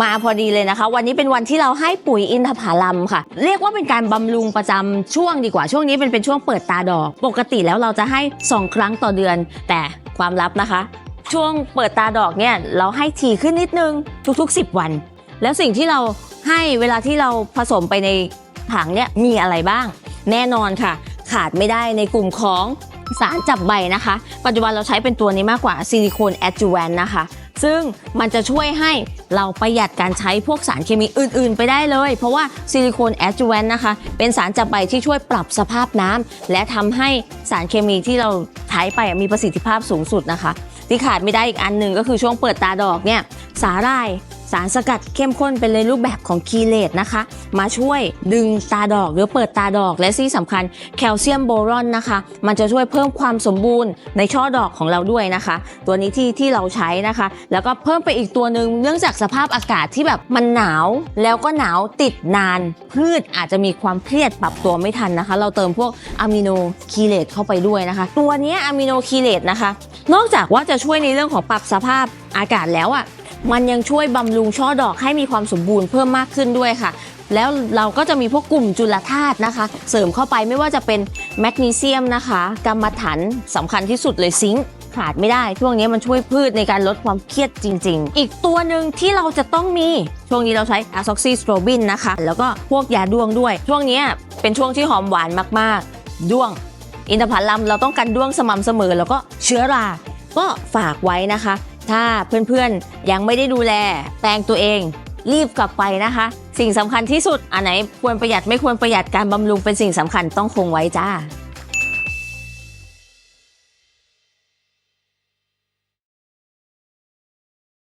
มาพอดีเลยนะคะ วันนี้เป็นวันที่เราให้ปุ๋ยอินทผลัมค่ะ เรียกว่าเป็นการบำรุงประจำช่วงดีกว่าช่วงนี้เป็นเป็นช่วงเปิดตาดอก ปกติแล้วเราจะให้ 2 ครั้งต่อเดือน แต่ความลับนะคะ ช่วงเปิดตาดอกเนี่ยเราให้ทีขึ้นนิดนึงทุกๆ 10 วัน แล้วสิ่งที่เราให้เวลาที่เราผสมไปในถังเนี่ยมีอะไรบ้าง แน่นอนค่ะ ขาดไม่ได้ในกลุ่มของสารจับใบนะคะ ปัจจุบันเราใช้เป็นตัวนี้มากกว่าซิลิโคนแอดจูแวนนะคะ ซึ่งมันจะช่วยให้เราประหยัดการใช้พวกสารเคมีอื่น ๆ ไปได้เลย เพราะว่าซิลิโคนแอดจูแวนนะคะ เป็นสารจับใบที่ช่วยปรับสภาพน้ำและทำให้สารเคมีที่เราใช้ไปมีประสิทธิภาพสูงสุดนะคะ ที่ขาดไม่ได้อีกอันหนึ่งก็คือช่วงเปิดตาดอกเนี่ยสาหร่าย สารสกัดเข้มข้นเป็นในรูปแบบของคีเลตนะคะ มาช่วยดึงตาดอกหรือเปิดตาดอกและที่สำคัญแคลเซียมโบรอนนะคะ มันจะช่วยเพิ่มความสมบูรณ์ในช่อดอกของเราด้วยนะคะ ตัวนี้ที่ที่เราใช้นะคะ แล้วก็เพิ่มไปอีกตัวหนึ่งเนื่องจากสภาพอากาศที่แบบมันหนาว แล้วก็หนาวติดนาน พืชอาจจะมีความเครียดปรับตัวไม่ทันนะคะ เราเติมพวกอะมิโนคีเลตเข้าไปด้วยนะคะ ตัวนี้อะมิโนคีเลตนะคะ นอกจากว่าจะช่วยในเรื่องของปรับสภาพอากาศแล้วอะ มันยังช่วยบำรุงช่อดอกให้มีความสมบูรณ์เพิ่มมากขึ้นด้วยค่ะ แล้วเราก็จะมีพวกกลุ่มจุลธาตุนะคะ เสริมเข้าไปไม่ว่าจะเป็นแมกนีเซียมนะคะกรรมฐานสำคัญที่สุดเลยซิงค์ขาดไม่ได้ ช่วงนี้มันช่วยพืชในการลดความเครียดจริง ๆ อีกตัวหนึ่งที่เราจะต้องมี ช่วงนี้เราใช้อะซ็อกซิสโตรบินนะคะ แล้วก็พวกยาด้วงด้วย ช่วงนี้เป็นช่วงที่หอมหวานมากๆ ด้วง อินทผลัมเราต้องกันด้วงสม่ำเสมอ แล้วก็เชื้อรา ก็ฝากไว้นะคะ ถ้าเพื่อนๆ ยังไม่ได้ดูแลแปลงตัวเอง รีบกลับไปนะคะ สิ่งสำคัญที่สุดอันไหนควรประหยัดไม่ควรประหยัดการบำรุงเป็นสิ่งสำคัญต้องคงไว้จ้า